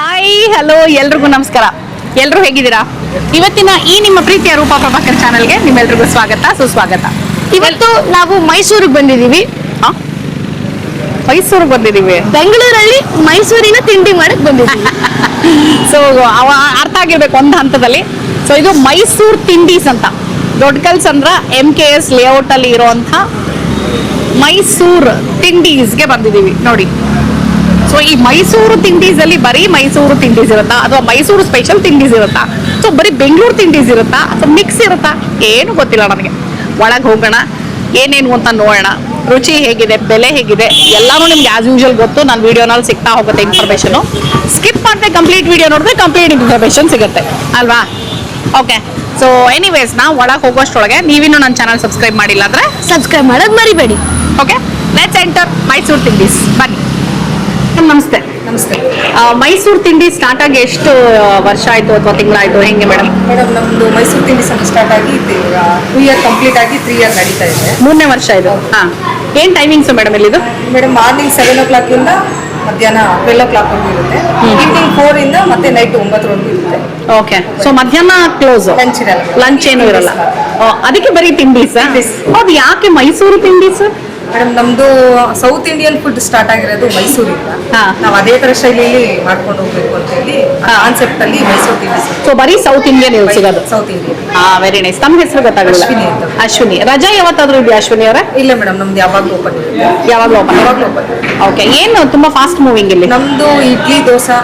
Hi hello ಎಲ್ರಿಗೂ ನಮಸ್ಕಾರ. ಎಲ್ರು ಹೇಗಿದ್ದೀರಾ? ಇವತ್ತಿನ ಈ ನಿಮ್ಮ ಪ್ರೀತಿಯ ರೂಪ ಪ್ರಭಾಕರ್ ಚಾನಲ್ಗೆ ನಿಮ್ಮೆಲ್ರಿಗೂ ಸ್ವಾಗತ ಸುಸ್ವಾಗತ. ಇವತ್ತು ನಾವು ಮೈಸೂರಿಗೆ ಬಂದಿದ್ದೀವಿ? ಮೈಸೂರಿಗೆ ಬಂದಿದ್ದೀವಿ. ಬೆಂಗಳೂರಲ್ಲಿ ಮೈಸೂರಿನ ತಿಂಡಿ ಮಾಡಕ್ ಬಂದಿದ್ದೀವಿ. ಸೊ ಅವ ಅರ್ಥ ಆಗಿರ್ಬೇಕು ಒಂದು ಹಂತದಲ್ಲಿ. ಸೊ ಇದು ಮೈಸೂರು ತಿಂಡೀಸ್ ಅಂತ. ದೊಡ್ಡ ಕಲ್ಸ್ ಅಂದ್ರ ಎಂ ಕೆ ಎಸ್ ಲೇಔಟ್ ಅಲ್ಲಿ ಇರುವಂತ ಮೈಸೂರು ತಿಂಡೀಸ್ಗೆ ಬಂದಿದ್ದೀವಿ. ನೋಡಿ. ಸೊ ಈ ಮೈಸೂರು ತಿಂಡೀಸ್ ಅಲ್ಲಿ ಬರೀ ಮೈಸೂರು ತಿಂಡೀಸ್ ಇರುತ್ತಾ? ಅಥವಾ ಮೈಸೂರು ಸ್ಪೆಷಲ್ ತಿಂಡೀಸ್ ಇರುತ್ತಾ? ಸೊ ಬರೀ ಬೆಂಗಳೂರು ತಿಂಡೀಸ್ ಇರುತ್ತಾ? ಅಥವಾ ಮಿಕ್ಸ್ ಇರುತ್ತಾ? ಏನು ಗೊತ್ತಿಲ್ಲ ನನಗೆ. ಒಳಗೆ ಹೋಗೋಣ ಏನೇನು ಅಂತ ನೋಡೋಣ. ರುಚಿ ಹೇಗಿದೆ ಬೆಲೆ ಹೇಗಿದೆ ಎಲ್ಲಾನು ನಿಮ್ಗೆ ಆಸ್ ಯೂಶಲ್ ಗೊತ್ತು. ನಾನು ವಿಡಿಯೋನಲ್ಲಿ ಸಿಗ್ತಾ ಹೋಗುತ್ತೆ ಇನ್ಫಾರ್ಮೇಶನ್ ಸ್ಕಿಪ್ ಮಾಡಿದೆ ಕಂಪ್ಲೀಟ್ ವಿಡಿಯೋ ನೋಡಿದ್ರೆ ಕಂಪ್ಲೀಟ್ ಇನ್ಫಾರ್ಮೇಶನ್ ಸಿಗುತ್ತೆ. ಅಲ್ವಾ? ಓಕೆ ಸೊ ಎನಿವೇಸ್ ನಾ ಒಳಗೆ ಹೋಗೋಷ್ಟೊಳಗೆ ನೀವಿನ್ನೂ ನನ್ನ ಚಾನಲ್ ಸಬ್ಸ್ಕ್ರೈಬ್ ಮಾಡಿಲ್ಲ ಅಂದ್ರೆ ಸಬ್ಸ್ಕ್ರೈಬ್ ಮಾಡೋದು ಮರಿಬೇಡಿ. Okay let's enter Mysuru Tindies. ಬನ್ನಿ. ನಮಸ್ತೆ ನಮಸ್ತೆ. ಮೈಸೂರು ತಿಂಡಿ ಸ್ಟಾರ್ಟ್ ಆಗಿ ಎಷ್ಟು ವರ್ಷ ಆಯ್ತು ಅಥವಾ ತಿಂಗಳಾಯ್ತು ಹೆಂಗೆ ಮೇಡಮ್? ಮೇಡಮ್ ನಮ್ದು ಮೈಸೂರು ತಿಂಡಿ ಸಹ ಸ್ಟಾರ್ಟ್ ಆಗಿ ಟೂ ಇಯರ್ ಕಂಪ್ಲೀಟ್ ಆಗಿ ತ್ರೀ ಇಯರ್ ನಡೀತಾ ಇದೆ. ಮೂರನೇ ವರ್ಷ ಇದು? ಹಾಂ. ಏನ್ ಟೈಮಿಂಗ್ಸ್ ಮೇಡಮ್ ಇಲ್ಲಿದು? Madam morning seven o'clock ಇಂದ ಮಧ್ಯಾಹ್ನ ಟ್ವೆಲ್ ಓ ಕ್ಲಾಕ್ ವರೆಗೂ ಇರುತ್ತೆ. ಈವ್ನಿಂಗ್ ಫೋರ್ ಇಂದ ಮತ್ತೆ ನೈಟ್ ಒಂಬತ್ತರವರೆಗೂ ಇರುತ್ತೆ. ಓಕೆ ಸೊ ಮಧ್ಯಾಹ್ನ ಕ್ಲೋಸ್ ಲಂಚ್ ಇರಲ್ಲ. ಲಂಚ್ ಏನು ಇರಲ್ಲ. ಅದಕ್ಕೆ ಬರೀ ತಿಂಡಿ ಸರ್ ಅದು ಯಾಕೆ ಮೈಸೂರು ತಿಂಡೀಸ್ ಮೇಡಮ್ ನಮ್ದು ಸೌತ್ ಇಂಡಿಯನ್ ಫುಡ್ ಸ್ಟಾರ್ಟ್ ಆಗಿರೋದು ಮೈಸೂರಿಂದ. ಹಾ. ನಾವು ಅದೇ ತರ ಶೈಲಿಯಲ್ಲಿ ಮಾಡ್ಕೊಂಡು ಹೋಗ್ಬೇಕು ಅಂತ ಹೇಳಿ ಕಾನ್ಸೆಪ್ಟ್ ಅಲ್ಲಿ ಮೈಸೂರು ತಿಂಡಿ ಸೊ ಬರೀ ಸೌತ್ ಇಂಡಿಯನ್ ಇಲ್ಲಿ ಸಿಗೋದು? ಸೌತ್ ಇಂಡಿಯನ್ ಹಾ ವೆರಿ ನೈಸ್ ತಮ್ಮ ಹೆಸರು ಗೊತ್ತಾಗಲಿಲ್ಲ. ಅಶ್ವಿನಿ ಅಂತ. ಅಶ್ವಿನಿ. ರಜಾ ಯಾವತ್ತಾದ್ರೂ ಇದೆಯಾ ಅಶ್ವಿನಿ ಅವರ? ಇಲ್ಲ ಮೇಡಮ್ ನಮ್ದು ಯಾವಾಗ್ಲೂ ಓಪನ್ ಯಾವಾಗ್ಲೂ ಯಾವಾಗಲೂ ಓಪನ್ ಯಾವಾಗ್ಲೂ ಓಪನ್ ಓಕೆ ಏನು ತುಂಬಾ ಫಾಸ್ಟ್ ಮೂವಿಂಗ್ ಇಲ್ಲಿ? ನಮ್ದು idli dosa.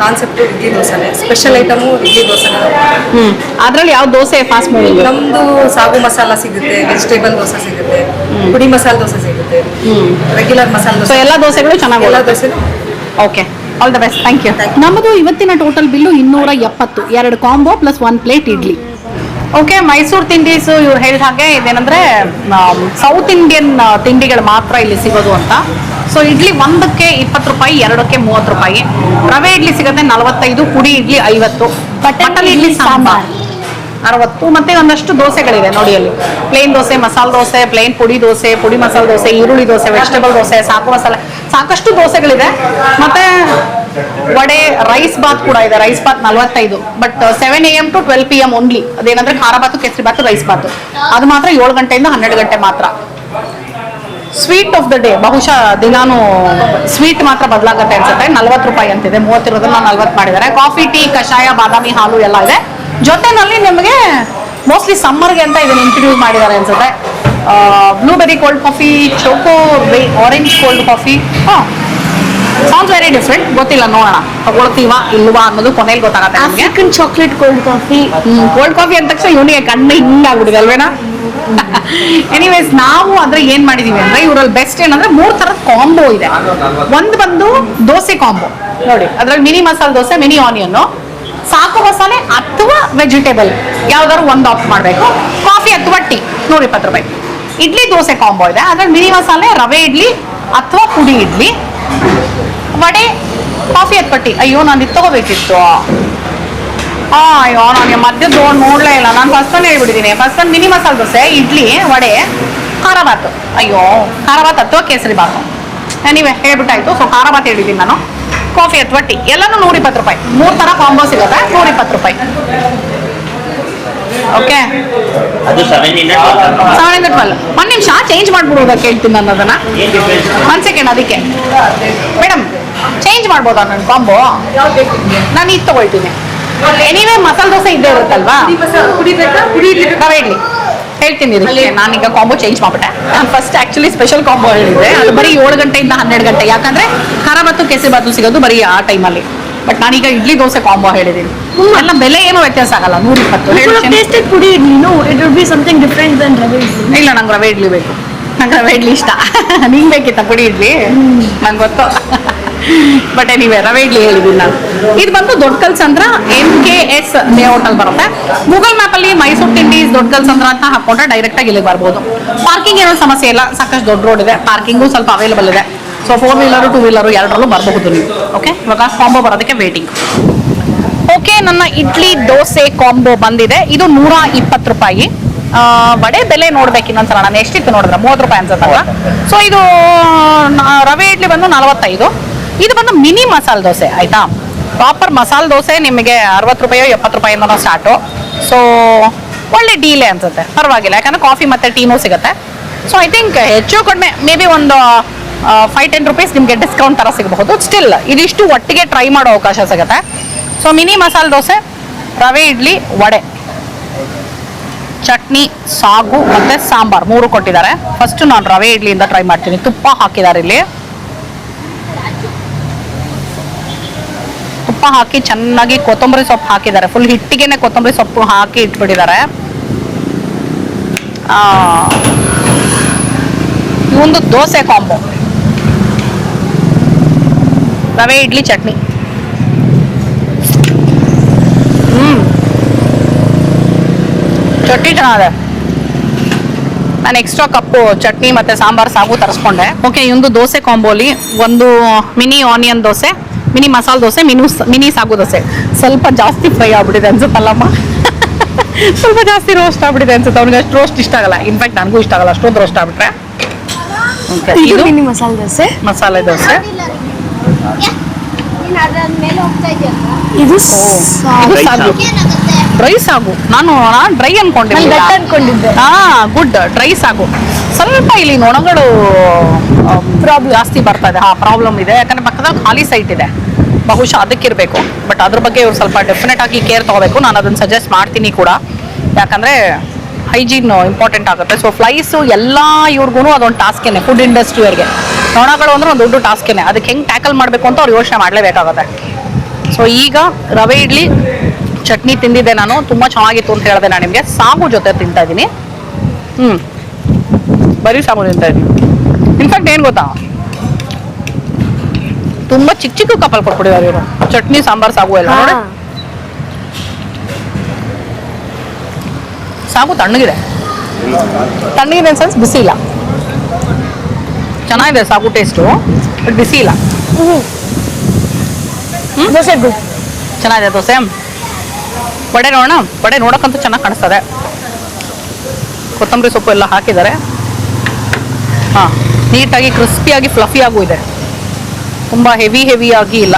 Concept idli dosa special item idli dosa ಹ್ಮ್. ಅದ್ರಲ್ಲಿ ಯಾವ ದೋಸೆ ಫಾಸ್ಟ್ ಮೂವಿ ನಮ್ದು ಸಾಗು ಮಸಾಲ ಸಿಗುತ್ತೆ ವೆಜಿಟೇಬಲ್ ದೋಸೆ ಸಿಗುತ್ತೆ ಪುಡಿ ಮಸಾಲ ದೋಸೆ ಸಿಗುತ್ತೆ ರೆಗ್ಯುಲರ್ ಮಸಾಲ ಸೊ ದೋಸೆ ಎಲ್ಲ ದೋಸೆಗಳು ಚೆನ್ನಾಗಿ ಎಲ್ಲ dosa okay all the best thank you ನಮ್ಮದು ಇವತ್ತಿನ ಟೋಟಲ್ ಬಿಲ್ಲು ಇನ್ನೂರ ಎಪ್ಪತ್ತು. ಎರಡು combo plus one plate idli. Okay Mysuru Tindies ಇವ್ರು ಹೇಳಿದ ಹಾಗೆ ಇದೇನಂದ್ರೆ ಸೌತ್ ಇಂಡಿಯನ್ ತಿಂಡಿಗಳು ಮಾತ್ರ ಇಲ್ಲಿ ಸಿಗೋದು ಅಂತ. ಸೊ ಇಡ್ಲಿ ಒಂದಕ್ಕೆ ಇಪ್ಪತ್ತು ರೂಪಾಯಿ ಎರಡಕ್ಕೆ ಮೂವತ್ತು ರೂಪಾಯಿ. ರವೆ ಇಡ್ಲಿ ಸಿಗುತ್ತೆ ನಲವತ್ತೈದು ಪುಡಿ ಇಡ್ಲಿ ಐವತ್ತು. ಬಟನ್ ಇಡ್ಲಿ ಸಾಂಬಾರ್. ಅರವತ್ತು. ಮತ್ತೆ ಒಂದಷ್ಟು ದೋಸೆಗಳಿವೆ ನೋಡಿ ಅಲ್ಲಿ. ಪ್ಲೇನ್ ದೋಸೆ ಮಸಾಲೆ ದೋಸೆ ಪ್ಲೇನ್ ಪುಡಿ ದೋಸೆ ಪುಡಿ ಮಸಾಲೆ ದೋಸೆ ಈರುಳ್ಳಿ ದೋಸೆ ವೆಜಿಟೇಬಲ್ ದೋಸೆ ಸಾಕು ಮಸಾಲೆ. ಸಾಕಷ್ಟು ದೋಸೆಗಳಿದೆ ಮತ್ತೆ ವಡೆ ರೈಸ್ ಬಾತ್ ಕೂಡ ಇದೆ ರೈಸ್ ಬಾತ್ ನಲವತ್ತೈದು. But seven A M to twelve P M only ಅದೇನಂದ್ರೆ ಖಾರ ಬಾತು, ಕೇಸರಿ ಬಾತು ರೈಸ್ ಬಾತು. ಅದು ಮಾತ್ರ ಏಳು ಗಂಟೆಯಿಂದ ಹನ್ನೆರಡು ಗಂಟೆ ಮಾತ್ರ. ಸ್ವೀಟ್ ಆಫ್ ದ ಡೇ ಬಹುಶಃ ದಿನಾನು ಸ್ವೀಟ್ ಮಾತ್ರ ಬದಲಾಗುತ್ತೆ ಅನ್ಸುತ್ತೆ. ನಲ್ವತ್ತು ರೂಪಾಯಿ ಅಂತಿದೆ. ಮೂವತ್ತಿರೋದನ್ನ ನಲ್ವತ್ತು ಮಾಡಿದ್ದಾರೆ. ಕಾಫಿ ಟೀ ಕಷಾಯ, ಬಾದಾಮಿ, ಹಾಲು ಎಲ್ಲ ಇದೆ. ಜೊತೆನಲ್ಲಿ ನಿಮಗೆ ಮೋಸ್ಟ್ಲಿ ಸಮ್ಮರ್ಗೆ ಅಂತ ಇದನ್ನ ಇಂಟ್ರೊಡ್ಯೂಸ್ ಮಾಡಿದ್ದಾರೆ ಅನ್ಸುತ್ತೆ. Blueberry cold coffee choco orange cold coffee ಹಾಂ ಸಾಂಗ್ಸ್ ವೆರಿ ಡಿಫ್ರೆಂಟ್ ಗೊತ್ತಿಲ್ಲ ನೋಡೋಣ. ತಗೊಳ್ತೀವಾ ಇಲ್ವಾ ಅನ್ನೋದು ಕೊನೆಯಲ್ಲಿ ಗೊತ್ತಾಗತ್ತೆ ನಮಗೆ. African chocolate cold coffee cold coffee ಅಂದ ತಕ್ಷಣ ಇವನಿಗೆ ಕಣ್ಣು ಹಿಂಗಾಗ್ಬಿಟ್ಟಿದೆ ಅಲ್ವೇನಾ? ಎನಿವೇಸ್ ನಾವು ಅಂದ್ರೆ ಏನ್ ಮಾಡಿದೀವಿ ಅಂದ್ರೆ ಇವ್ರಲ್ಲಿ ಬೆಸ್ಟ್ ಏನಂದ್ರೆ ಮೂರ್ ತರದ ಕಾಂಬೋ ಇದೆ. ಒಂದು ಬಂದು ದೋಸೆ ಕಾಂಬೋ ನೋಡಿ ಅದ್ರಲ್ಲಿ mini masala dosa mini onion ಸಾಕು ಮಸಾಲೆ ಅಥವಾ ವೆಜಿಟೇಬಲ್ ಯಾವ್ದಾದ್ರು ಒಂದು ಆಫ್ ಮಾಡಬೇಕು. ಕಾಫಿ ಅಥವಾ ಟೀ ನೂರ ಇಪ್ಪತ್ತು ರೂಪಾಯಿ. ಇಡ್ಲಿ ದೋಸೆ ಕಾಂಬೋ ಇದೆ. ಅದ್ರಲ್ಲಿ ಮಿನಿ ಮಸಾಲೆ ರವೆ ಇಡ್ಲಿ ಅಥವಾ ಪುಡಿ ಇಡ್ಲಿ. ವಡೆ ಕಾಫಿ ಪಟ್ಟಿ. ಅಯ್ಯೋ ನಾನು ಇದು ತಗೋಬೇಕಿತ್ತು. ಆ, ಅಯ್ಯೋ ನಾನು ಮಧ್ಯದ್ದು ನೋಡ್ಲೇ ಇಲ್ಲ. ನಾನು ಫಸ್ಟ್ ಒಂದು ಹೇಳ್ಬಿಟ್ಟಿದ್ದೀನಿ ಫಸ್ಟ್ ಒಂದು ಮಿನಿ ಮಸಾಲೆ ದೋಸೆ ಇಡ್ಲಿ ವಡೆ ಖಾರ ಬಾತು ಅಯ್ಯೋ ಖಾರ ಬಾತ್ ಅಥವಾ ಕೇಸರಿ ಬಾತು ನೀವೇ ಹೇಳ್ಬಿಟ್ಟಾಯ್ತು. ಸೊ ಖಾರ ಬಾತ್ ಹೇಳಿದ್ದೀನಿ ನಾನು. ಕಾಫಿ ಹತ್ತು ಬಟ್ಟಿ ಎಲ್ಲನೂ ನೂರಿಪ್ಪತ್ತು ರೂಪಾಯಿ. ಮೂರು ಥರ ಕಾಂಬೋ ಸಿಗುತ್ತೆ. ನೂರಿಪ್ಪತ್ತು ರೂಪಾಯಿ. ಓಕೆ ಅದು ಸೆವೆನ್ ಇಂದ ಟ್ವೆಲ್ ಒಂದು ನಿಮಿಷ ಚೇಂಜ್ ಮಾಡ್ಬಿಡೋದ ಕೇಳ್ತೀನಿ ನಾನು ಅದನ್ನ. ಒಂದು ಸೆಕೆಂಡ್ ಅದಕ್ಕೆ. ಮೇಡಮ್ ಚೇಂಜ್ ಮಾಡ್ಬೋದಾ ನನ್ನ ಕಾಂಬೋ ನಾನು ಇದು ತಗೊಳ್ತೀನಿ. ಎನಿವೇ ಮಸಾಲೆ ದೋಸೆ ಇದ್ದೇ ಇರುತ್ತಲ್ವಾ? ಪುಡಿ ಇಡ್ಲಿ ಹೇಳ್ತೀನಿ ಇದಕ್ಕೆ. ನಾನೀಗ ಕಾಂಬೋ ಚೇಂಜ್ ಮಾಡ್ಬಿಟ್ಟೆ. ನಾನು ಫಸ್ಟ್ ಆಕ್ಚುಲಿ ಸ್ಪೆಷಲ್ ಕಾಂಬೋ ಹೇಳಿದ್ದೆ. ಅದು ಬರೀ ಏಳು ಗಂಟೆಯಿಂದ ಹನ್ನೆರಡು ಗಂಟೆ. ಯಾಕಂದ್ರೆ ಖಾರ ಮತ್ತು ಕೇಸರಿ ಬಾತು ಸಿಗೋದು ಬರೀ ಆ ಟೈಮಲ್ಲಿ ಬಟ್ ನಾನೀಗ ಇಡ್ಲಿ ದೋಸೆ ಕಾಂಬೋ ಹೇಳಿದೀನಿ ಅಲ್ಲ ಬೆಲೆ ಏನು ವ್ಯತ್ಯಾಸ ಆಗಲ್ಲ ನೂರ ಇಪ್ಪತ್ತು podi it would be something different than rava idli. ಇಲ್ಲ ನಂಗೆ ರವೆ ಇಡ್ಲಿ ಬೇಕು. ನಂಗೆ ರವೆ ಇಡ್ಲಿ ಇಷ್ಟ. ನಿಂಗೆ ಬೇಕಿತ್ತ ಪುಡಿ ಇಡ್ಲಿ? ನಂಗೆ ಗೊತ್ತು. ಬಟ್ ನೀವೇ ರವೆ ಇಡ್ಲಿ ಹೇಳಿದ್ದೀನಿ ನಾನು. ಇದು ಬಂದು Dodda Kalsandra M K S layout ಅಲ್ಲಿ ಬರುತ್ತೆ. ಗೂಗಲ್ ಮ್ಯಾಪ್ ಅಲ್ಲಿ ಮೈಸೂರು ತಿಂಡೀಸ್ ದೊಡ್ಡ ಕಲ್ಸಂದ್ರ ಅಂತ ಹಾಕೊಂಡ್ರೆ ಡೈರೆಕ್ಟ್ ಆಗಿ ಇಲ್ಲಿಗೆ ಬರ್ಬೋದು. ಪಾರ್ಕಿಂಗ್ ಏನೋ ಸಮಸ್ಯೆ ಇಲ್ಲ. ಸಾಕಷ್ಟು ದೊಡ್ಡ ರೋಡ್ ಇದೆ. ಪಾರ್ಕಿಂಗು ಸ್ವಲ್ಪ ಅವೈಲೇಬಲ್ ಇದೆ. So four wheeler two wheeler ಎರಡರಲ್ಲೂ ಬರಬಹುದು ನೀವು. ಓಕೆ ಇವಾಗ ಕಾಂಬೋ ಬರೋದಕ್ಕೆ ವೇಟಿಂಗ್ ಓಕೆ ನನ್ನ ಇಡ್ಲಿ, ದೋಸೆ ಕಾಂಬೋ ಬಂದಿದೆ. ಇದು ನೂರ ಇಪ್ಪತ್ತು ರೂಪಾಯಿ. ವಡೆ ಬೆಲೆ ನೋಡ್ಬೇಕು ಇನ್ನೊಂದ್ಸಲ. ನಾನು ಎಷ್ಟಿತ್ತು ನೋಡಿದ್ರೆ ಮೂವತ್ತು ರೂಪಾಯಿ ಅನ್ಸುತ್ತಲ್ಲ ಸೊ ಇದು ರವೆ ಇಡ್ಲಿ ಬಂದು ನಲವತ್ತೈದು. ಇದು ಬಂದು ಮಿನಿ ಮಸಾಲೆ ದೋಸೆ, ಆಯ್ತಾ? ಪ್ರಾಪರ್ ಮಸಾಲೆ ದೋಸೆ ನಿಮಗೆ ಅರವತ್ತು ರೂಪಾಯೋ, ಎಪ್ಪತ್ತು ರೂಪಾಯಿಂದನೋ ಸ್ಟಾರ್ಟು ಸೊ ಒಳ್ಳೆ ಡೀಲೆ ಅನ್ಸುತ್ತೆ. ಪರವಾಗಿಲ್ಲ. ಯಾಕಂದ್ರೆ ಕಾಫಿ ಮತ್ತು ಟೀನೂ ಸಿಗುತ್ತೆ. ಸೊ ಐ ಥಿಂಕ್ ಹೆಚ್ಚು ಕಡಿಮೆ ಮೇ ಬಿ ಒಂದು ಫೈವ್ ಟೆನ್ ರುಪೀಸ್ ನಿಮಗೆ ಡಿಸ್ಕೌಂಟ್ ಥರ ಸಿಗಬಹುದು. ಸ್ಟಿಲ್ ಇದಿಷ್ಟು ಒಟ್ಟಿಗೆ ಟ್ರೈ ಮಾಡೋ ಅವಕಾಶ ಸಿಗುತ್ತೆ. ಸೊ ಮಿನಿ ಮಸಾಲೆ ದೋಸೆ, ರವೆ, ಇಡ್ಲಿ, ವಡೆ. ಚಟ್ನಿ, ಸಾಗು ಮತ್ತೆ ಸಾಂಬಾರ್ ಮೂರು ಕೊಟ್ಟಿದ್ದಾರೆ. ಫಸ್ಟ್ ನಾನು ರವೆ, ಇಡ್ಲಿಯಿಂದ ಟ್ರೈ ಮಾಡ್ತೀನಿ. ತುಪ್ಪ ಹಾಕಿದ್ದಾರೆ ಇಲ್ಲಿ. ತುಪ್ಪ ಹಾಕಿ ಚೆನ್ನಾಗಿ ಕೊತ್ತಂಬರಿ ಸೊಪ್ಪು ಹಾಕಿದ್ದಾರೆ. ಫುಲ್ ಹಿಟ್ಟಿಗೆನೆ ಕೊತ್ತಂಬರಿ ಸೊಪ್ಪು ಹಾಕಿ ಇಟ್ಬಿಟ್ಟಿದ್ದಾರೆ. ಒಂದು ದೋಸೆ ಕಾಂಬೋ ರವೆ ಇಡ್ಲಿ ಚಟ್ನಿ. ಹ್ಮ್. ಚಟ್ನಿ ಚೆನ್ನಾಗಿದೆ. ನಾನು ಎಕ್ಸ್ಟ್ರಾ ಕಪ್ಪು ಚಟ್ನಿ ಮತ್ತು ಸಾಂಬಾರು ಸಾಗು ತರಿಸ್ಕೊಂಡೆ. ಓಕೆ ಇವೊಂದು ದೋಸೆ ಕಾಂಬೋಲಿ ಒಂದು mini onion dosa mini masala dosa mini mini ಸಾಗು ದೋಸೆ. ಸ್ವಲ್ಪ ಜಾಸ್ತಿ ಫ್ರೈ ಆಗ್ಬಿಟ್ಟಿದೆ ಅನ್ಸುತ್ತಲ್ಲಮ್ಮ? ಸ್ವಲ್ಪ ಜಾಸ್ತಿ ರೋಸ್ಟ್ ಆಗ್ಬಿಟ್ಟಿದೆ ಅನ್ಸುತ್ತೆ. ಅವ್ನಿಗೆ ಅಷ್ಟು ರೋಸ್ಟ್ ಇಷ್ಟ ಆಗಲ್ಲ. ಇನ್ಫ್ಯಾಕ್ಟ್ ನನಗೂ ಇಷ್ಟ ಆಗಲ್ಲ. ಅಷ್ಟೊಂದು ರೋಸ್ಟ್ ಆಗ್ಬಿಟ್ರೆ. ಇದು ಇದು ಮಿನಿ ಮಸಾಲೆ ದೋಸೆ. ಮಸಾಲೆ ದೋಸೆ ನೀನು ಅದ್ರ ಮೇಲೆ ಹೋಗ್ತಾ ಇದೆಯಲ್ಲ ಇದು ಇದು ಸಾಗು. ಸಾಗು. ಡ್ರೈ ಸಾಗು. ನಾನು ಡ್ರೈ ನಾನು ಅನ್ಕೊಂಡಿದ್ದೆ ಅನ್ಕೊಂಡಿದ್ದೆ. ಹಾ ಗುಡ್. ಡ್ರೈ ಸಾಗು. ಸ್ವಲ್ಪ ಇಲ್ಲಿ ನೊಣಗಳು ಪ್ರಾಬ್ಲಮ್ ಜಾಸ್ತಿ ಬರ್ತಾ ಇದೆ. ಹಾ ಪ್ರಾಬ್ಲಮ್ ಇದೆ. ಯಾಕಂದ್ರೆ ಪಕ್ಕದಲ್ಲಿ ಖಾಲಿ ಸೈಟ್ ಇದೆ. ಬಹುಶಃ ಅದಕ್ಕಿರಬೇಕು. ಬಟ್ ಅದ್ರ ಬಗ್ಗೆ ಇವ್ರು ಸ್ವಲ್ಪ ಡೆಫಿನೆಟ್ ಆಗಿ ಕೇರ್ ತಗೋಬೇಕು. ನಾನು ಅದನ್ನ ಸಜೆಸ್ಟ್ ಮಾಡ್ತೀನಿ ಕೂಡ. ಯಾಕಂದ್ರೆ ಹೈಜೀನ್ ಇಂಪಾರ್ಟೆಂಟ್ ಆಗುತ್ತೆ. ಸೊ ಫ್ಲೈಸು ಎಲ್ಲ ಇವ್ರಿಗೂ ಅದೊಂದು ಟಾಸ್ಕೇನೆ ಫುಡ್ ಇಂಡಸ್ಟ್ರಿಯವ್ರಿಗೆ ನೊಣಗಳು ಅಂದ್ರೆ ಒಂದು ದೊಡ್ಡ ಟಾಸ್ಕೇನೆ. ಅದಕ್ಕೆ ಹೆಂಗೆ ಟ್ಯಾಕಲ್ ಮಾಡಬೇಕು ಅಂತ ಅವ್ರು ಯೋಚನೆ ಮಾಡಲೇಬೇಕಾಗುತ್ತೆ. ಸೊ ಈಗ ರವೆ ಇಡ್ಲಿ ಚಟ್ನಿ ತಿಂದಿದ್ದೆ ನಾನು. ತುಂಬ ಚೆನ್ನಾಗಿತ್ತು ಅಂತ ಹೇಳಿದೆ ನಾನು ನಿಮಗೆ. ಸಾಗು ಜೊತೆ ತಿಂತಾ ಇದ್ದೀನಿ. ಹ್ಞೂ ಬರೀ ಸಾಗು ತಿಂತಾ ಇದ್ದೀನಿ. ಇನ್ಫ್ಯಾಕ್ಟ್ ಏನು ಗೊತ್ತಾ? ತುಂಬ ಚಿಕ್ಕ ಚಿಕ್ಕ ಕಪಲ್ ಕೊಟ್ಬಿಟ್ಟಿದ್ದಾರೆ ಇವರು. ಚಟ್ನಿ ಸಾಂಬಾರ್ ಸಾಗು ಎಲ್ಲ. ನೋಡಿ. ಸಾಗು ತಣ್ಣಗಿದೆ. ತಣ್ಣಗಿದೆ ಸೆನ್ಸ್ ಬಿಸಿ ಇಲ್ಲ. ಚೆನ್ನಾಗಿದೆ ಸಾಗು ಟೇಸ್ಟು ಬಟ್ ಬಿಸಿ ಇಲ್ಲ. ದೋಸೆ ಚೆನ್ನಾಗಿದೆ ದೋಸೆ. ವಡೆ ನೋಡೋಣ. ವಡೆ ನೋಡೋಕ್ಕಂತೂ ಚೆನ್ನಾಗಿ ಕಾಣಿಸ್ತದೆ. ಕೊತ್ತಂಬರಿ ಸೊಪ್ಪು ಎಲ್ಲ ಹಾಕಿದ್ದಾರೆ. ಹಾಂ ನೀಟಾಗಿ ಕ್ರಿಸ್ಪಿಯಾಗಿ ಫ್ಲಫಿ ಆಗೂ ಇದೆ. ತುಂಬ ಹೆವಿ ಹೆವಿಯಾಗಿ ಇಲ್ಲ.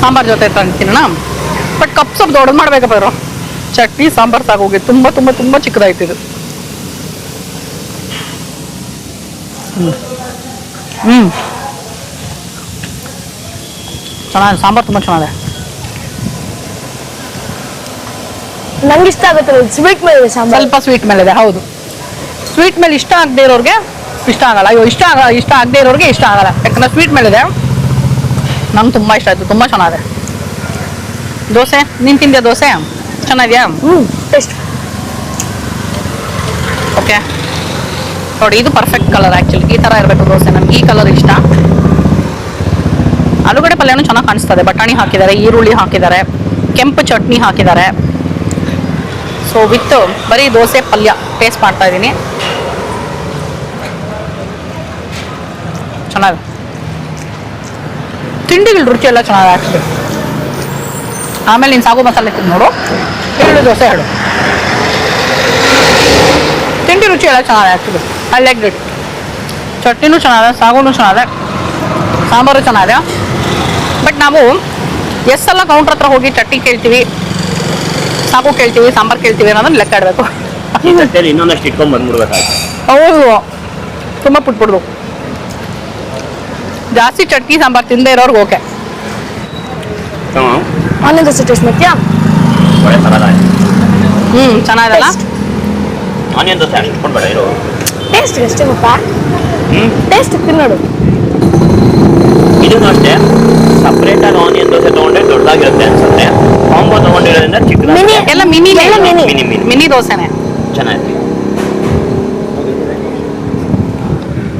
ಸಾಂಬಾರ್ ಜೊತೆ ತಿನ್ನೋಣ. ಬಟ್ ಕಪ್ ಸೊಪ್ಪು ದೊಡ್ಡದು ಮಾಡ್ಬೇಕಪ್ಪ ಚಟ್ನಿ ಸಾಂಬಾರ್ ಸಾಗೋಗಿ ತುಂಬ ತುಂಬ ತುಂಬ ಚಿಕ್ಕದಾಯ್ತು ಇದು ಹ್ಞೂ ಚೆನ್ನಾಗಿದೆ. ಸಾಂಬಾರು ತುಂಬ ಚೆನ್ನಾಗಿದೆ. ನಂಗೆ ಇಷ್ಟ ಆಗುತ್ತೆ ಸ್ವೀಟ್ ಮೇಲೆ ಸಾಂಬಾರ್. ಸ್ವಲ್ಪ ಸ್ವೀಟ್ ಮೇಲೆ ಇದೆ ಹೌದು. ಸ್ವೀಟ್ ಮೇಲೆ ಇಷ್ಟ ಆಗದೇ ಇರೋರಿಗೆ ಇಷ್ಟ ಆಗಲ್ಲ. ಅಯ್ಯೋ ಇಷ್ಟ ಆಗ ಇಷ್ಟ ಆಗದೇ ಇರೋರಿಗೆ ಇಷ್ಟ ಆಗಲ್ಲ. ಯಾಕಂದ್ರೆ ಸ್ವೀಟ್ ಮೇಲೆ ಇದೆ. ನಂಗೆ ತುಂಬ ಇಷ್ಟ ಆಯಿತು ತುಂಬ ಚೆನ್ನಾಗಿದೆ. ದೋಸೆ ನೀನು ತಿಂದೆ ದೋಸೆ? ಚೆನ್ನಾಗಿದೆಯಾ? ಹ್ಞೂ ಟೇಸ್ಟ್ ಓಕೆ ನೋಡಿ, ಇದು ಪರ್ಫೆಕ್ಟ್ ಕಲರ್ ಆ್ಯಕ್ಚುಲಿ ಈ ಥರ ಇರಬೇಕು ದೋಸೆ. ನನಗೆ ಈ ಕಲರ್ ಇಷ್ಟ. ಆಲೂಗಡ್ಡೆ ಪಲ್ಯನೂ ಚೆನ್ನಾಗಿ ಕಾಣಿಸ್ತದೆ. ಬಟಾಣಿ ಹಾಕಿದ್ದಾರೆ, ಈರುಳ್ಳಿ ಹಾಕಿದ್ದಾರೆ, ಕೆಂಪು ಚಟ್ನಿ ಹಾಕಿದ್ದಾರೆ. ಸೊ ವಿತ್ ಬರೀ ದೋಸೆ, ಪಲ್ಯ ಟೇಸ್ಟ್ ಮಾಡ್ತಾ ಇದ್ದೀನಿ. ಚೆನ್ನಾಗಿ. ತಿಂಡಿಗಳ ರುಚಿ ಎಲ್ಲ ಚೆನ್ನಾಗಿ ಆ್ಯಕ್ಚುಲಿ ಆಮೇಲೆ ನೀನು ಸಾಗು ಮಸಾಲೆ ನೋಡು. ಈರುಳ್ಳಿ ದೋಸೆ ಹೇಳು ತಿಂಡಿ ರುಚಿ ಎಲ್ಲ ಚೆನ್ನಾಗಿ ಆ್ಯಕ್ಚುಲಿ ಐ ಲೈಕ್ ಇಟ್ ಚಟ್ನಿನೂ ಚೆನ್ನಾಗಿದೆ ಸಾಗುನೂ ಚೆನ್ನಾಗಿದೆ ಸಾಂಬಾರು ಚೆನ್ನಾಗಿದೆ. ಬಟ್ ನಾವು ಎಷ್ಟೆಲ್ಲ ಕೌಂಟ್ರ್ ಹತ್ರ ಹೋಗಿ ಚಟ್ನಿ ಕೇಳ್ತೀವಿ ಸಾಗು ಕೇಳ್ತೀವಿ ಸಾಂಬಾರು ಕೇಳ್ತೀವಿ ಅನ್ನೋದನ್ನ ಲೆಕ್ಕ ಇಡಬೇಕು. ಇನ್ನೊಂದಷ್ಟು ಇಟ್ಕೊಂಡ್ ಬಂದ್ಬಿಡ್ಬೇಕಾಯ್ತು. ಹೌದು. ತುಂಬ ಪುಟ್ಬಿಡ್ದು. ಜಾಸ್ತಿ ಚಟ್ನಿ ಸಾಂಬಾರು ತಿಂದೇ ಇರೋರ್ಗೆ ಓಕೆ ಆನಂದ್ ಟೇಸ್ಟ್ ಮಾಡ್ತೀಯಾ? ಹ್ಞೂ ಚೆನ್ನಾಗಿದಲ್ಲ ಆನಿಯನ್ ದೋಸೆ ಅಷ್ಟು ಇಟ್ಕೊಂಡ್ಬೇಡ ಇರೋ. ಟೇಸ್ಟ್ ಅಷ್ಟೇ ಪಾಪ ಟೇಸ್ಟ್ ತಿನ್ನೋಡು ಇದನ್ನು ಅಷ್ಟೇ ಸಪ್ರೇಟ್ ಆಗಿ ಆನಿಯನ್ ದೋಸೆ ತಗೊಂಡ್ರೆ ದೊಡ್ಡದಾಗಿರುತ್ತೆ ಅನ್ಸುತ್ತೆ. ಕಾಂಬೋ ತಗೊಂಡಿರೋದ್ರಿಂದ ಚಿಕ್ಕ Mini. ಎಲ್ಲ ಮಿನಿ ಎಲ್ಲ ಮಿನಿ ಮಿನಿ ಮಿನಿ ಮಿನಿ ದೋಸೆನೆ. ಚೆನ್ನಾಗಿದೆ.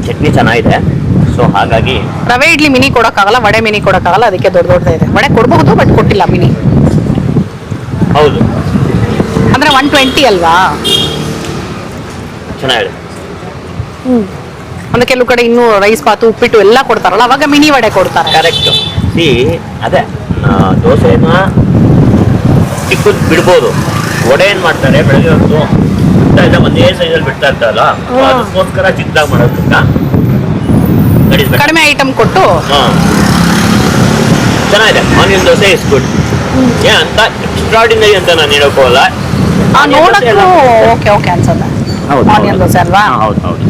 ಚಟ್ನಿ ಚೆನ್ನಾಗಿದೆ. ಸೊ ಹಾಗಾಗಿ ರವೆ ಇಡ್ಲಿ ಮಿನಿ ಕೊಡೋಕ್ಕಾಗಲ್ಲ ವಡೆ ಮಿನಿ ಕೊಡೋಕ್ಕಾಗಲ್ಲ ಅದಕ್ಕೆ ದೊಡ್ಡ ದೊಡ್ಡದಿದೆ ವಡೆ ಕೊಡಬಹುದು ಬಟ್ ಕೊಟ್ಟಿಲ್ಲ ಮಿನಿ ಹೌದು. ಅಂದ್ರೆ ಒನ್ ಟ್ವೆಂಟಿ ಅಲ್ವಾ? ಚೆನ್ನಾಗಿದೆ. ಅಂದ್ರೆ ಕೆಲವು ಕಡೆ ಇನ್ನೂ ರೈಸ್ ಬಾತು ಉಪ್ಪಿಟ್ಟು ಎಲ್ಲ ಕೊಡ್ತಾರಲ್ಲ ಅವಾಗ ಮಿನಿ ವಡೆ ಕೊಡ್ತಾರೆ. ಕರೆಕ್ಟ್ ಸಿ ಅದೇ ದೋಸೆನ ಚಿಕ್ಕದ್ ಬಿಡ್ಬೋದು. ವಡೆ ಏನ್ ಮಾಡ್ತಾರೆ ಬೆಳಗ್ಗೆ ಒಂದು ಎಲ್ಲ ಒಂದೇ ಸೈಜಲ್ಲಿ ಬಿಡ್ತಾ ಇರ್ತಾರಲ್ಲ ಅದಕ್ಕೋಸ್ಕರ ಚಿಕ್ಕದಾಗಿ ಮಾಡೋದಕ್ಕ ಕಡಿಮೆ ಐಟಮ್ ಕೊಟ್ಟು ಚೆನ್ನಾಗಿದೆ. ಆನಿಯನ್ ದೋಸೆ ಇಸ್ ಗುಡ್ ಏ ಅಂತ ಎಕ್ಸ್ಟ್ರಾಡಿನರಿ ಅಂತ ನಾನು ಹೇಳೋಕೋಲ್ಲ ನೋಡಕ್ಕೂ ಓಕೆ ಓಕೆ ಅನ್ಸುತ್ತೆ. ಆನಿಯನ್ ದೋಸೆ ಅಲ್ವಾ? ಹೌದು ಹೌದು.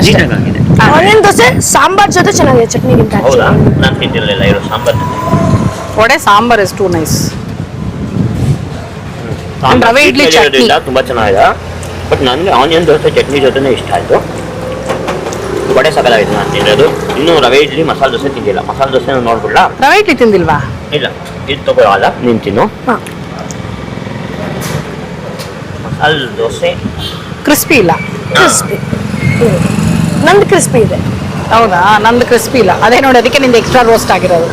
ಅಷ್ಟೇ. ಆನಿಯನ್ ದೋಸೆ ಸಾಂಬಾರ್ ಜೊತೆ ಚೆನ್ನಾಗಿದೆ ಚಟ್ನಿಗಿಂತ ಹೌದಾ? ನಾನು ತಿಂದಿರಲಿಲ್ಲ ಇರೋ sambar vada sambar is too nice rava idli chutney. ತುಂಬಾ ಚೆನ್ನಾಗಿದೆ. ಬಟ್ ನನಗೆ ಆನಿಯನ್ ದೋಸೆ ಚಟ್ನಿ ಜೊತೆನೇ ಇಷ್ಟ ಆಯಿತು. ವಡೆ ಸಕಲಾಗಿದೆ ನಾನು ತಿನ್ನೋದು ಇನ್ನು ರವೆ ಇಡ್ಲಿ ಮಸಾಲೆ ದೋಸೆ ತಿಂದಿಲ್ಲ. ಮಸಾಲೆ ದೋಸೆ ನೋಡ್ಬಿಡ್ಲ? ರವೆ ಇಡ್ಲಿ ತಿಂದಿಲ್ವಾ? ಇಲ್ಲ. ಇದು ತಗೊಳ್ಳಲ್ಲ ನೀನು ತಿನ್ನು. ಹಾ. ಮಸಾಲೆ ದೋಸೆ. ಕ್ರಿಸ್ಪಿ ಇಲ್ಲ. ಕ್ರಿಸ್ಪಿ ನಂದು ಕ್ರಿಸ್ಪಿ ಇದೆ. ಹೌದಾ? ನಂದು ಕ್ರಿಸ್ಪಿ ಇಲ್ಲ. ಅದೇ ನೋಡಿ ಅದಕ್ಕೆ ನಿಂದು ಎಕ್ಸ್ಟ್ರಾ ರೋಸ್ಟ್ ಆಗಿರೋದು.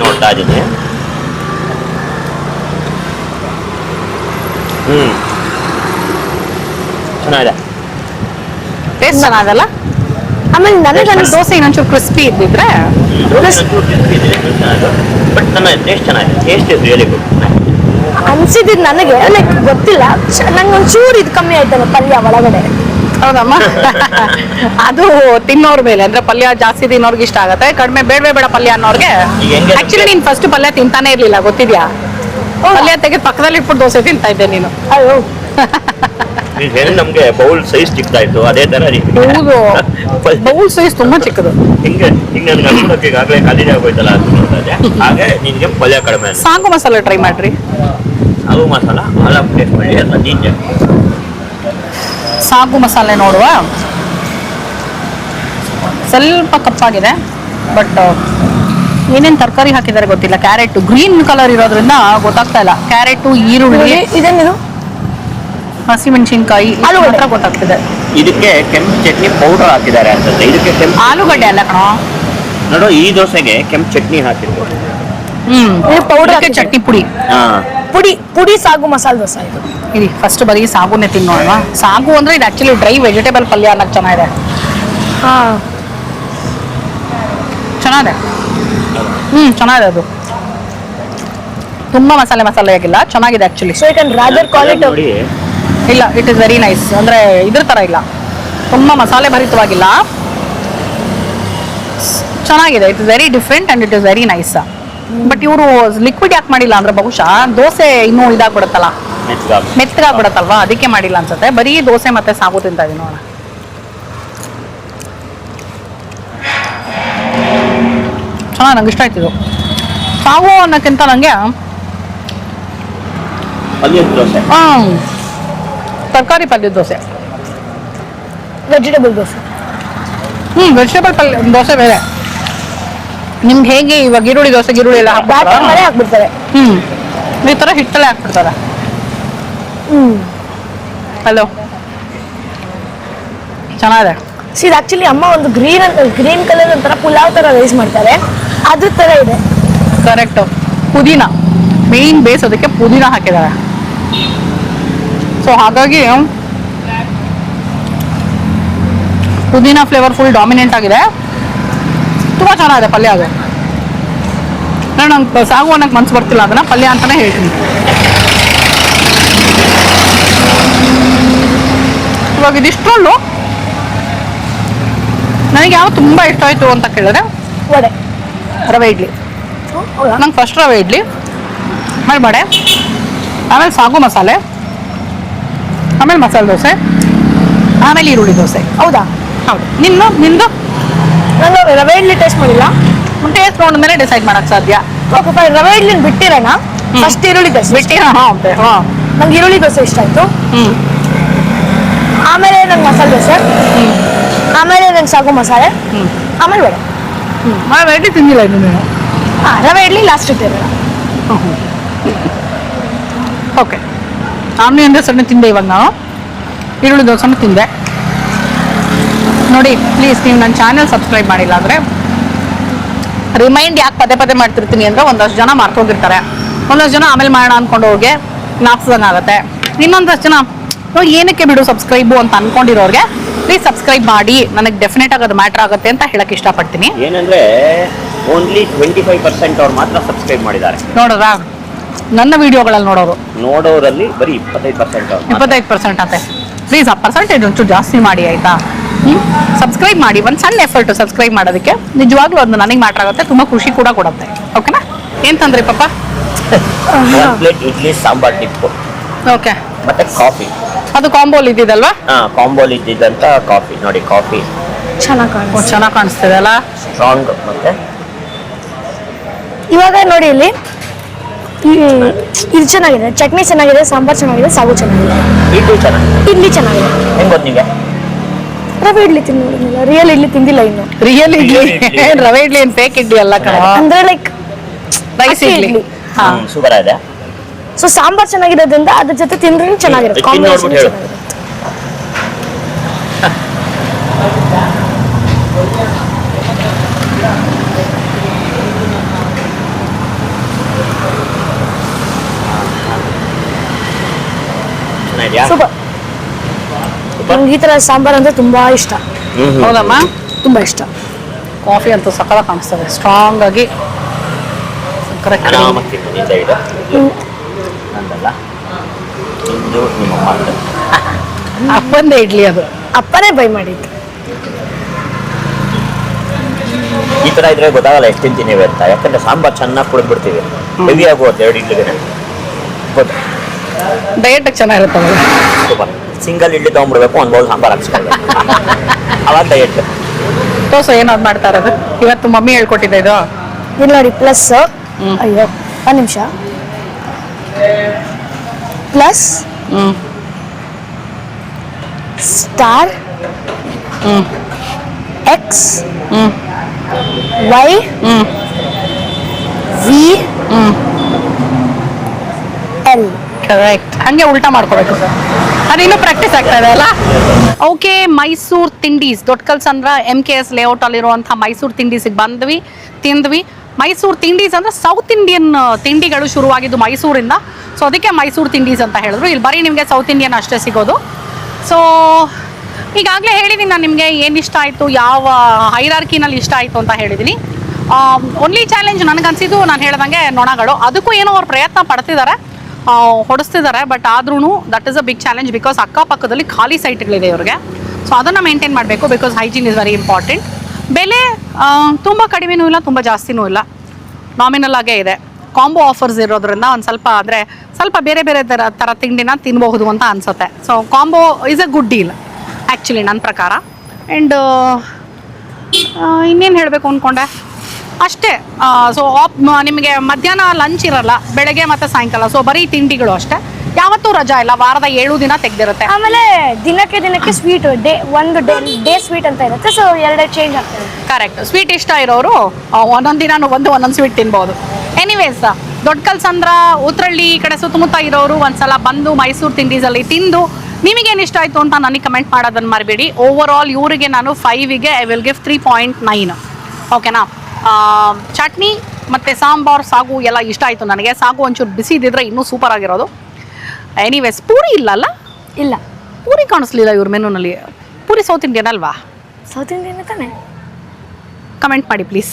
ನೋಡ್ತಾ ಇದ್ದೀನಿ ಹ್ಮ್. ಚೆನ್ನಾಗಿದೆ. ಟೇಸ್ಟ್ ಚೆನ್ನಾಗಲ್ಲ? ಆಮೇಲೆ ನನಗೆ ಆಮೇಲೆ ದೋಸೆ ಇನ್ನೊಂಚೂರು ಕ್ರಿಸ್ಪಿ ಇದ್ದಿದ್ರೆ ಬಟ್ ನನ್ನ ಟೇಸ್ಟ್ ಚೆನ್ನಾಗಿದೆ. ಟೇಸ್ಟ್ ಇಸ್ ರಿಯಲಿ ಗುಡ್ ಅನ್ಸಿದ್ದು ನನಗೆ ಲೈಕ್ ಗೊತ್ತಿಲ್ಲ. ನಂಗೆ ಒಂಚೂರು ಇದು ಕಮ್ಮಿ ಆಯ್ತಲ್ಲ ಪಲ್ಯ ಒಳಗಡೆ. ಹೌದಮ್ಮ? ಅದು ತಿನ್ನೋರ್ ಮೇಲೆ ಅಂದ್ರೆ ಪಲ್ಯ ಜಾಸ್ತಿ ತಿನ್ನೋರ್ಗೆ ಇಷ್ಟ ಆಗತ್ತೆ. ಕಡಿಮೆ ಬೇಡವೇ ಬೇಡ ಪಲ್ಯ ಅನ್ನೋರ್ಗೆ. ಆಕ್ಚುಲಿ ನೀನ್ ಫಸ್ಟ್ ಪಲ್ಯ ತಿಂತಾನೆ ಇರ್ಲಿಲ್ಲ ಗೊತ್ತಿದ್ಯಾ? ಪಲ್ಯ ತೆಗೆದು ಪಕ್ಕದಲ್ಲಿ ಇಟ್ಬಿಟ್ಟು ದೋಸೆ ತಿಂತಾ ಇದ್ದೆ ನೀನು. ಅಯ್ಯೋ. ನಮ್ಗೆ ಬೌಲ್ ಸೈಜ್ ಸಿಗ್ತಾ ಅದೇ ತರ ಬೌಲ್ ಸೈಜ್ ತುಂಬಾ ಚಿಕ್ಕದು. ಹಿಂಗೆ ಹಿಂಗೆ ನನ್ಗೆ ಅನ್ಕೊಳಕ್ಕೆ ಈಗಾಗಲೇ ಖಾಲಿ ಆಗೋಯ್ತಲ್ಲ ಹಾಗೆ ನಿನ್ಗೆ ಪಲ್ಯ ಕಡಿಮೆ ಸಾಗು ಮಸಾಲೆ ಟ್ರೈ ಮಾಡ್ರಿ. ಅದು ಮಸಾಲ ಹಾಲ ಟೇಸ್ಟ್ ಮಾಡಿ ಅಥವಾ ನೀನೆ ಸಾಗು ಮಸಾಲೆ ನೋಡುವ. ಸ್ವಲ್ಪ ಕಪ್ಪಾಗಿದೆ ಬಟ್ ಏನೇನು ತರಕಾರಿ ಹಾಕಿದ್ದಾರೆ ಗೊತ್ತಿಲ್ಲ. ಕ್ಯಾರೆಟ್ ಗ್ರೀನ್ ಕಲರ್ ಇರೋದ್ರಿಂದ ಗೊತ್ತಾಗ್ತಾ ಇಲ್ಲ. ಕ್ಯಾರೆಟ್ ಈರುಳ್ಳಿ ಇದೇನಿದು ಹಸಿಮೆಣಸಿನ್ಕಾಯಿ ಆಲೂಗಡ್ಡೆ. ಮಾತ್ರ ಗೊತ್ತಾಗ್ತಿದೆ. ಇದಕ್ಕೆ ಕೆಂಪು ಚಟ್ನಿ ಪೌಡರ್ ಹಾಕಿದ್ದಾರೆ ಅನ್ಸುತ್ತೆ ಇದಕ್ಕೆ ಕೆಂಪು ಆಲೂಗಡ್ಡೆ ಅಲ್ಲ ಕಣೋ. ನೋಡು ಈ ದೋಸೆಗೆ ಕೆಂಪು ಚಟ್ನಿ ಹಾಕಿದ್ದಾರೆ ಹ್ಮ್. ಇದಕ್ಕೆ ಚಟ್ನಿ ಪುಡಿ. ಹಾ. ಪುಡಿ ಪುಡಿ ಸಾಗು ಮಸಾಲೆ ದೋಸೆ ಇದು. ಇಲ್ಲಿ ಫಸ್ಟ್ ಬರೀ ಸಾಗುನೇ ತಿನ್ನೋಣ ಸಾಗು ಅಂದ್ರೆ ಇದು ಆಕ್ಚುಲಿ ಡ್ರೈ ವೆಜಿಟೇಬಲ್ ಪಲ್ಯ ಅನ್ನಕ್ಕೆ ಚೆನ್ನಾಗಿದೆ. ಹಾ. ಚೆನ್ನಾಗಿದೆ? ಹ್ಮ್ ಚೆನ್ನಾಗಿದೆ ಅದು. ತುಂಬಾ ಮಸಾಲೆ ಮಸಾಲೆ ಆಗಿಲ್ಲ ಚೆನ್ನಾಗಿದೆ actually so you can rather call it ನೋಡಿ. ಇಲ್ಲ ಇಟ್ ಇಸ್ ವೆರಿ ನೈಸ್ ಅಂದ್ರೆ ಇದ್ರ ತರ ಇಲ್ಲ. ತುಂಬಾ ಮಸಾಲೆ ಭರಿತವಾಗಿಲ್ಲ. ಚೆನ್ನಾಗಿದೆ. It is very different and it is very nice but ಇವರು ಲಿಕ್ವಿಡ್ ಯಾಕೆ ಮಾಡಿಲ್ಲ ಅಂದ್ರೆ ಬಹುಶಃ ದೋಸೆ ಇನ್ನೂ ಇದಾಗ್ಬಿಡತ್ತಲ್ಲ. ಮೆತ್ತಗಾಗ್ ಮೆತ್ತಗಾಗ್ಬಿಡತ್ತಲ್ವಾ? ಅದಕ್ಕೆ ಮಾಡಿಲ್ಲ ಅನ್ಸುತ್ತೆ. ಬರೀ ದೋಸೆ ಮತ್ತೆ ಸಾಗು ತಿಂತಾ ಇದೀನಿ ನೋಡ ಚೆನ್ನಾಗಿ ನಂಗೆ ಇಷ್ಟ ಆಯ್ತು ಇದು. ಸಾಗು ಅನ್ನೋಕ್ಕಿಂತ ನನಗೆ ತರಕಾರಿ ಪಲ್ಯದ ದೋಸೆ. ವೆಜಿಟೇಬಲ್ ದೋಸೆ. ಹ್ಞೂ ವೆಜಿಟೇಬಲ್ ಪಲ್ಯ ದೋಸೆ ಬೇರೆ. ನಿಮ್ಗೆ ಹೇಗೆ ಇವಾಗ ಈರುಳ್ಳಿ ದೋಸೆ ಈರುಳ್ಳಿ ಎಲ್ಲ ಹಾಕ್ಬಿಡ್ತಾರಾ? ಹ್ಮ್. ಈ ತರ ಹಿಟ್ಟಲ್ಲೇ ಹಾಕ್ಬಿಡ್ತಾರ? ಹ್ಮ್. ಹಲೋ ಚೆನ್ನಾಗಿದೆ. ಸಿ ಇದು ಆಕ್ಚುಲಿ ಅಮ್ಮ ಒಂದು ಗ್ರೀನ್ ಗ್ರೀನ್ ಕಲರ್ ಒಂಥರ ಪುಲಾವ್ ತರ ರೈಸ್ ಮಾಡ್ತಾರೆ. ಅದ್ರ ತರ ಇದೆ. ಕರೆಕ್ಟ್ ಪುದೀನ. ಮೇನ್ ಬೇಸ್ ಅದಕ್ಕೆ ಪುದೀನ ಹಾಕಿದ್ದಾರೆ. ಸೊ ಹಾಗಾಗಿ ಪುದೀನ ಫ್ಲೇವರ್ ಫುಲ್ ಡಾಮಿನೆಂಟ್ ಆಗಿದೆ. ತುಂಬ ಚೆನ್ನಾಗಿದೆ ಪಲ್ಯ ಅದು. ನಾನು ನಂಗೆ ಸಾಗು ಅನ್ನಕ್ಕೆ ಮನ್ಸು ಬರ್ತಿಲ್ಲ ಅದನ್ನ ಪಲ್ಯ ಅಂತಾನೆ ಹೇಳ್ತೀನಿ. ಇವಾಗ ಇದಿಷ್ಟರಲ್ಲೂ ನನಗೆ ಯಾವ ತುಂಬ ಇಷ್ಟ ಆಯಿತು ಅಂತ ಕೇಳಿದ್ರೆ ವಡೆ. ರವೆ ಇಡ್ಲಿ. ನಂಗೆ ಫಸ್ಟ್ ರವೆ ಇಡ್ಲಿ ಆಮೇಲೆ ವಡೆ ಆಮೇಲೆ ಸಾಗು ಮಸಾಲೆ ಆಮೇಲೆ ಮಸಾಲೆ ದೋಸೆ ಆಮೇಲೆ ಈರುಳ್ಳಿ ದೋಸೆ. ಹೌದಾ? ಹೌದು. ನಿನ್ನ ನಿಂದು? ನಾನು ರವೆ ಇಡ್ಲಿ ಟೇಸ್ಟ್ ಮಾಡಿಲ್ಲ. ಟೇಸ್ಟ್ ಮೇಲೆ ಡಿಸೈಡ್ ಮಾಡಕ್ ಸಾಧ್ಯ. ಫೈನ್ ರವೆ ಇಡ್ಲಿ ಬಿಟ್ಟಿರೋಣ? ಫಸ್ಟ್ ಈರುಳ್ಳಿ ದೋಸೆ. ಬಿಟ್ಟಿರೋಣ ನಂಗೆ ಈರುಳ್ಳಿ ದೋಸೆ ಇಷ್ಟ ಆಯ್ತು. ಆಮೇಲೆ ನಂಗೆ ಮಸಾಲೆ ದೋಸೆ. ಆಮೇಲೆ ನಂಗೆ ಸಾಗು ಮಸಾಲೆ. ಆಮೇಲೆ ಬೇಡ ರವೆ ಇಡ್ಲಿ ತಿಂದಿಲ್ಲ ಇನ್ನು ನೀವು ಹಾಂ ರವೆ ಇಡ್ಲಿ ಲಾಸ್ಟ್ ಇಟ್ಟಿರೋಣ ಓಕೆ ಆಮ್ನಿ ಸಣ್ಣ ತಿಂದೆ ಇವಾಗ ನಾವು. ಈರುಳ್ಳಿ ದೋಸೆನೂ ತಿಂದೆ. ನೋಡಿ ಪ್ಲೀಸ್ ನೀವು ನನ್ನ ಚಾನೆಲ್ ಸಬ್ಸ್ಕ್ರೈಬ್ ಮಾಡಿಲ್ಲ ಅಂದರೆ ರಿಮೈಂಡ್ ಯಾಕೆ ಪದೇ ಪದೇ ಮಾಡ್ತಿರ್ತೀನಿ ಅಂದರೆ ಒಂದಷ್ಟು ಜನ ಮರ್ತೋಗಿರ್ತಾರೆ ಒಂದಷ್ಟು ಜನ ಆಮೇಲೆ ಮಾಡೋಣ ಅಂದ್ಕೊಂಡು ಹೋಗಿ ನಾಲ್ಕು ಆಗುತ್ತೆ. ಇನ್ನೊಂದಷ್ಟು ಜನ ನೋಡಿ ಏನಕ್ಕೆ ಬಿಡು ಸಬ್ಸ್ಕ್ರೈಬು ಅಂತ ಅನ್ಕೊಂಡಿರೋರಿಗೆ ಪ್ಲೀಸ್ ಸಬ್ಸ್ಕ್ರೈಬ್ ಮಾಡಿ. ನನಗೆ ಡೆಫಿನೆಟ್ ಆಗಿ ಅದು ಮ್ಯಾಟ್ರ್ ಆಗುತ್ತೆ ಅಂತ ಹೇಳಕ್ಕೆ ಇಷ್ಟಪಡ್ತೀನಿ. ಏನಂದ್ರೆ ಓನ್ಲಿ ಟ್ವೆಂಟಿ ಫೈವ್ ಪರ್ಸೆಂಟ್ ಅವ್ರು ಮಾತ್ರ ಸಬ್ಸ್ಕ್ರೈಬ್ ಮಾಡಿದ್ದಾರೆ. ನೋಡೋದಾ? ನನ್ನ ವಿಡಿಯೋಗಳಲ್ಲಿ ನೋಡೋರು. ನೋಡೋರಲ್ಲಿ ಬರೀ ಇಪ್ಪತ್ತೈದು ಪರ್ಸೆಂಟ್. ಇಪ್ಪತ್ತೈದು ಪರ್ಸೆಂಟ್ ಅಂತೆ ಪ್ಲೀಸ್ ಆ ಪರ್ಸೆಂಟೇಜ್ ಒಂಚೂರು ಜಾಸ್ತಿ ಮಾಡಿ ಆಯ್ತಾ? ಸಬ್ಸ್ಕ್ರೈಬ್ ಮಾಡಿ. ಒಂದು ಸಣ್ಣ ಎಫರ್ಟ್ ಸಬ್ಸ್ಕ್ರೈಬ್ ಮಾಡೋದಕ್ಕೆ. ನಿಜವಾಗ್ಲೂ ಅದು ನನಗೆ ಮ್ಯಾಟ್ರ್ ಆಗುತ್ತೆ. ತುಂಬ ಖುಷಿ ಕೂಡ ಕೊಡುತ್ತೆ. ಓಕೆನಾ ಏನು ತಂದ್ರಿ ಪಾಪ? ಒಂದು ಪ್ಲೇಟ್ ಇಡ್ಲಿ ಸಾಂಬಾರ್ ಟಿಪ್ಪು. ಓಕೆ ಮತ್ತೆ ಕಾಫಿ ಅದು ಕಾಂಬೋಲ್ ಇದ್ದಿದ್ದಲ್ವಾ? ಹಾ ಕಾಂಬೋಲ್ ಇದ್ದಿದ್ದಂತ ಕಾಫಿ ನೋಡಿ ಕಾಫಿ ಚೆನ್ನಾಗಿ ಕಾಣಿಸ್ತು ಚೆನ್ನಾಗಿ ಕಾಣಿಸ್ತಿದೆ ಅಲ್ಲ? ಸ್ಟ್ರಾಂಗ್ ಮತ್ತೆ? ಇವಾಗ ನೋಡಿ ಇಲ್ಲಿ. ಇದು ಚೆನ್ನಾಗಿದೆ. ಚಟ್ನಿ ಚೆನ್ನಾಗಿದೆ ಸಾಂಬಾರ್ ಚೆನ್ನಾಗಿದೆ ಸಾಗು ಚೆನ್ನಾಗಿದೆ. ಇಡ್ಲಿ ಚೆನ್ನಾಗಿ ಇಡ್ಲಿ ಚೆನ್ನಾಗಿದೆ. ಹೆಂಗ್ ಗೊತ್ತಿಗೆ ರವೆ ಇಡ್ಲಿ ತಿನ್ನೋದಿಲ್ಲ ರಿಯಲ್ ಇಡ್ಲಿ ತಿಂದಿಲ್ಲ ಇನ್ನು. ರಿಯಲ್ ಇಡ್ಲಿ? ಇಡ್ಲಿ. ರವೆ ಇಡ್ಲಿ ಏನ್ ಫೇಕ್ ಇಡ್ಲಿ ಅಲ್ಲ ಕಣ? ಅಂದ್ರೆ ಲೈಕ್ ರೈಸ್ ಇಡ್ಲಿ. ಹಾ. ಸೂಪರ್ ಇದೆ ಸೊ ಸಾಂಬಾರ್ ಚೆನ್ನಾಗಿರೋದ್ರಿಂದ ಅದ್ರ ಜೊತೆ ತಿಂದ್ರೆ ಚೆನ್ನಾಗಿರುತ್ತೆ. ಕಾಂಬಿನೇಷನ್ ಸೂಪರ್ ನಂಗೆ ಈ ತರ ಸಾಂಬಾರ್ ಅಂದ್ರೆ ತುಂಬಾ ಇಷ್ಟ. ಹೌದಮ್ಮ? ತುಂಬಾ ಇಷ್ಟ. ಕಾಫಿ ಅಂತೂ ಸಕಾಲ ಕಾಣಿಸ್ತದೆ. ಸ್ಟ್ರಾಂಗ್ ಆಗಿ ಕರೆಕ್ಟ್ ಅಪ್ಪಂದೇ ಇಡ್ಲಿ ಅದು. ಅಪ್ಪನೇ ಬೈ ಮಾಡಿದ್ದು. ಈ ತರ ಇದ್ರೆ ಗೊತ್ತಾಗಲ್ಲ ಎಷ್ಟು ತಿಂತೀನಿ ಅಂತ. ಯಾಕಂದ್ರೆ ಸಾಂಬಾರ್ ಚೆನ್ನಾಗಿ ಕುಡಿದ್ಬಿಡ್ತೀವಿ. ಹೆವಿ ಆಗುವಂತೆ ಎರಡು ಇಡ್ಲಿಗೆ ಗೊತ್ತು? ಡಯಟ್ ಚೆನ್ನಾಗಿರುತ್ತೆ ಸಿಂಗಲ್ ಇಡ್ಲಿ ತಗೊಂಡ್ಬಿಡ್ಬೇಕು ಒಂದು ಬೌಲ್ ಸಾಂಬಾರ್ ಹಾಕ್ಸ್ಕೊಂಡು. ಅವಾಗ ಡಯಟ್ ತೋರ್ಸು ಏನದು ಮಾಡ್ತಾ ಇರೋದು ಇವತ್ತು ಮಮ್ಮಿ ಹೇಳ್ಕೊಟ್ಟಿದ್ದೆ ಇದು? ಇಲ್ಲಿ ನೋಡಿ ಪ್ಲಸ್ ಹ್ಮ್. ಅಯ್ಯೋ ಒಂದು ನಿಮಿಷ. ಪ್ಲಸ್ ಹ್ಞೂ ಸ್ಟಾರ್ ಹ್ಞೂ ಎಕ್ಸ್ ಹ್ಞೂ ವೈ ಹ್ಞೂ ವಿ ಹ್ಞೂ ಎಲ್ ಕರೆಕ್ಟ್ ಹಂಗೆ ಉಲ್ಟಾ ಮಾಡ್ಕೋಬೇಕು ಅದಿನ್ನೂ ಪ್ರಾಕ್ಟೀಸ್ ಆಗ್ತಾ ಇದೆ ಅಲ್ಲ? ಓಕೆ ಮೈಸೂರು ತಿಂಡೀಸ್. ದೊಡ್ಡ ಅಂದ್ರೆ ಎಂ ಕೆ ಎಸ್ ಲೇಔಟ್ ಅಲ್ಲಿರುವಂಥ ಮೈಸೂರು ತಿಂಡೀಸಿಗೆ ಬಂದ್ವಿ, ತಿಂದ್ವಿ. ಮೈಸೂರು ತಿಂಡೀಸ್ ಅಂದ್ರೆ ಸೌತ್ ಇಂಡಿಯನ್ ತಿಂಡಿಗಳು ಶುರುವಾಗಿದ್ದು ಮೈಸೂರಿಂದ. ಸೊ ಅದಕ್ಕೆ ಮೈಸೂರು ತಿಂಡೀಸ್ ಅಂತ ಹೇಳಿದ್ರು. ಇಲ್ಲಿ ಬರೀ ನಿಮಗೆ ಸೌತ್ ಇಂಡಿಯನ್ ಅಷ್ಟೇ ಸಿಗೋದು. ಸೊ ಈಗಾಗಲೇ ಹೇಳಿದ್ದೀನಿ ನಾನು ನಿಮಗೆ ಏನು ಇಷ್ಟ ಆಯಿತು, ಯಾವ ಹೈರಾರ್ಕಿನಲ್ಲಿ ಇಷ್ಟ ಆಯಿತು ಅಂತ ಹೇಳಿದ್ದೀನಿ ಓನ್ಲಿ ಚಾಲೆಂಜ್ ನನಗನ್ಸಿದ್ದು ನಾನು ಹೇಳ್ದಂಗೆ ನೊಣಗಳು. ಅದಕ್ಕೂ ಏನೋ ಅವ್ರು ಪ್ರಯತ್ನ ಪಡ್ತಿದ್ದಾರೆ. ಹೊಡಿಸ್ತಿದ್ದಾರೆ ಬಟ್ ಆದ್ರೂ that is a big challenge because ಅಕ್ಕಪಕ್ಕದಲ್ಲಿ ಖಾಲಿ ಸೈಟ್ಗಳಿದೆ ಇವ್ರಿಗೆ. ಸೊ ಅದನ್ನು ಮೇಂಟೈನ್ ಮಾಡಬೇಕು because hygiene is very important ಬೆಲೆ ತುಂಬ ಕಡಿಮೆನೂ ಇಲ್ಲ, ತುಂಬ ಜಾಸ್ತಿನೂ ಇಲ್ಲ. ನಾಮಿನಲ್ ಆಗೇ ಇದೆ. ಕಾಂಬೋ ಆಫರ್ಸ್ ಇರೋದ್ರಿಂದ ಒಂದು ಸ್ವಲ್ಪ ಅಂದರೆ ಸ್ವಲ್ಪ ಬೇರೆ ಬೇರೆ ಥರ ಥರ ತಿಂಡಿನ ತಿನ್ಬಹುದು ಅಂತ ಅನ್ಸುತ್ತೆ. So combo is a good deal actually ನನ್ನ ಪ್ರಕಾರ. ಆ್ಯಂಡ್ ಇನ್ನೇನು ಹೇಳಬೇಕು ಅಂದ್ಕೊಂಡೆ ಅಷ್ಟೇ. ಸೊ ಆಪ್ ನಿಮಗೆ ಮಧ್ಯಾಹ್ನ ಲಂಚ್ ಇರಲ್ಲ ಬೆಳಗ್ಗೆ ಮತ್ತು ಸಾಯಂಕಾಲ. ಸೊ ಬರೀ ತಿಂಡಿಗಳು ಅಷ್ಟೇ. ಯಾವತ್ತೂ ರಜಾ ಇಲ್ಲ ವಾರದ ಏಳು ದಿನ ತೆಗೆದಿರುತ್ತೆ. ಆಮೇಲೆ ದಿನಕ್ಕೆ ದಿನಕ್ಕೆ ಸ್ವೀಟ್ ಡೇ ಒಂದು ಡೇ ಡೇ ಸ್ವೀಟ್ ಅಂತ ಇರುತ್ತೆ. ಸೊ ಎರಡೇ ಚೇಂಜ್ ಆಗ್ತದೆ ಕರೆಕ್ಟ್ ಸ್ವೀಟ್ ಇಷ್ಟ ಇರೋರು ಒಂದೊಂದು ದಿನ ಒಂದು ಒಂದೊಂದು ಸ್ವೀಟ್ ತಿನ್ಬೋದು. ಎನಿವೇಸ್ ದೊಡ್ಡ ಕಲ್ಸಂದ್ರ ಉತ್ರಳ್ಳಿ ಈ ಕಡೆ ಸುತ್ತಮುತ್ತ ಇರೋರು ಒಂದ್ಸಲ ಬಂದು ಮೈಸೂರು ತಿಂಡಿಸಲ್ಲಿ ತಿಂದು ನಿಮಗೇನು ಇಷ್ಟ ಆಯಿತು ಅಂತ ನನಗೆ ಕಮೆಂಟ್ ಮಾಡೋದನ್ನು ಮರಿಬೇಡಿ. ಓವರ್ ಆಲ್ ಇವರಿಗೆ ನಾನು ಫೈವಿಗೆ I will give three point nine ಓಕೆನಾ ಚಟ್ನಿ ಮತ್ತು ಸಾಂಬಾರ್ ಸಾಗು ಎಲ್ಲ ಇಷ್ಟ ಆಯಿತು ನನಗೆ. ಸಾಗು ಒಂಚೂರು ಇದ್ದಿದ್ರೆ ಇನ್ನೂ ಸೂಪರ್ ಆಗಿರೋದು. ಎನಿವೇಸ್ ಪೂರಿ ಇಲ್ಲಲ್ಲ ಇಲ್ಲ. ಪೂರಿ ಕಾಣಿಸ್ಲಿಲ್ಲ ಇವ್ರ ಮೆನುನಲ್ಲಿ. ಪೂರಿ ಸೌತ್ ಇಂಡಿಯನ್ ಅಲ್ವಾ? ಸೌತ್ ಇಂಡಿಯನ್ ತಾನೆ? ಕಮೆಂಟ್ ಮಾಡಿ ಪ್ಲೀಸ್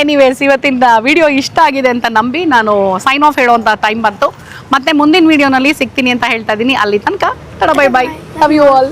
ಎನಿವೇಸ್ ಇವತ್ತಿನ ವಿಡಿಯೋ ಇಷ್ಟ ಆಗಿದೆ ಅಂತ ನಂಬಿ ನಾನು ಸೈನ್ ಆಫ್ ಹೇಳೋವಂಥ ಟೈಮ್ ಬಂತು. ಮತ್ತೆ ಮುಂದಿನ ವಿಡಿಯೋನಲ್ಲಿ ಸಿಗ್ತೀನಿ ಅಂತ ಹೇಳ್ತಾ ಇದ್ದೀನಿ. ಅಲ್ಲಿ ತನಕ bye bye love you all